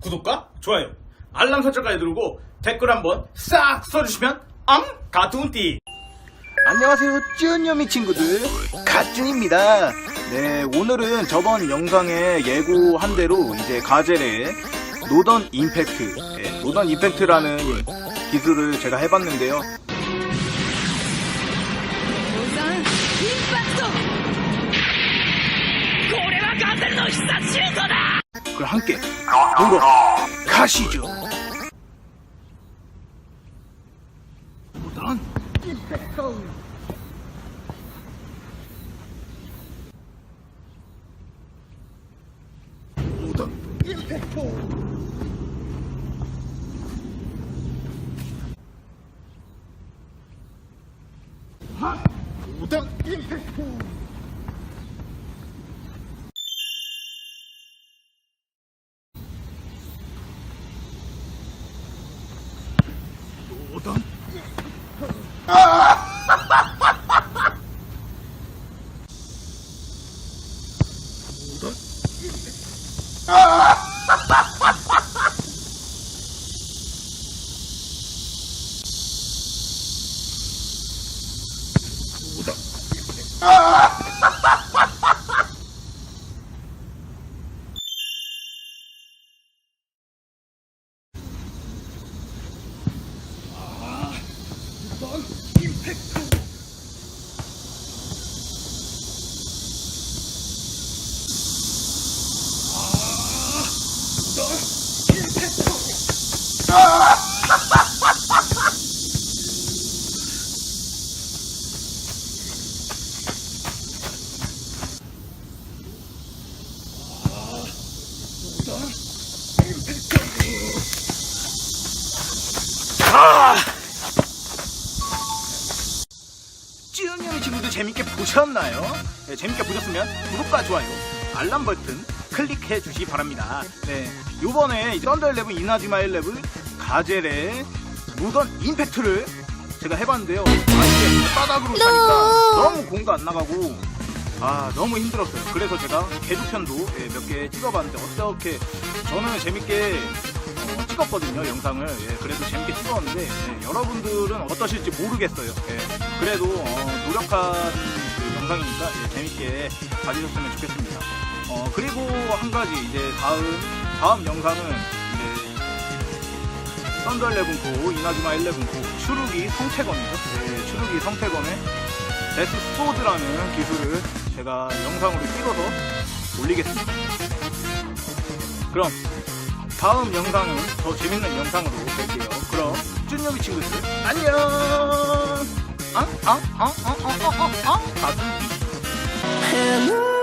구독과 좋아요, 알람 설정까지 누르고 댓글 한번 싹 써주시면 암 가툰띠. 안녕하세요 쭈은요미 친구들. 가쭈입니다. 네 오늘은 저번 영상에 예고한 대로 이제 가젤의 노던 임팩트 네, 노던 임팩트라는 기술을 제가 해봤는데요. 그걸 함께 놀러 가시죠. 난 오다. 오다. 임팩트. Utang. Utang. 찌은형의 친구들 재밌게 보셨나요? 네, 재밌게 보셨으면 구독과 좋아요, 알람 버튼 클릭해 주시기 바랍니다. 네, 요번에 썬더 11 이나지마 11 가젤의 무던 임팩트를 제가 해봤는데요. 아, 이게 바닥으로 차니까 너무 공도 안 나가고 아 너무 힘들었어요. 그래서 제가 개조편도 예, 몇개 찍어봤는데 어떻게 저는 재밌게 어, 찍었거든요 영상을 예, 그래도 재밌게 찍었는데 예, 여러분들은 어떠실지 모르겠어요. 예, 그래도 어, 노력한 그 영상이니까 예, 재밌게 봐주셨으면 좋겠습니다. 어, 그리고 한 가지 이제 다음 다음 영상은 썬더 11코 이나즈마 11코 추루기 성태검이죠. 예, 추루기 성태검의 데스 소드라는 기술을 제가 영상으로 찍어서 올리겠습니다. 그럼 다음 영상은 더 재밌는 영상으로 뵐게요. 그럼 쭈녀미 친구들 안녕. 앙? 앙? 앙? 앙? 앙? 앙? 앙? 앙? 가슴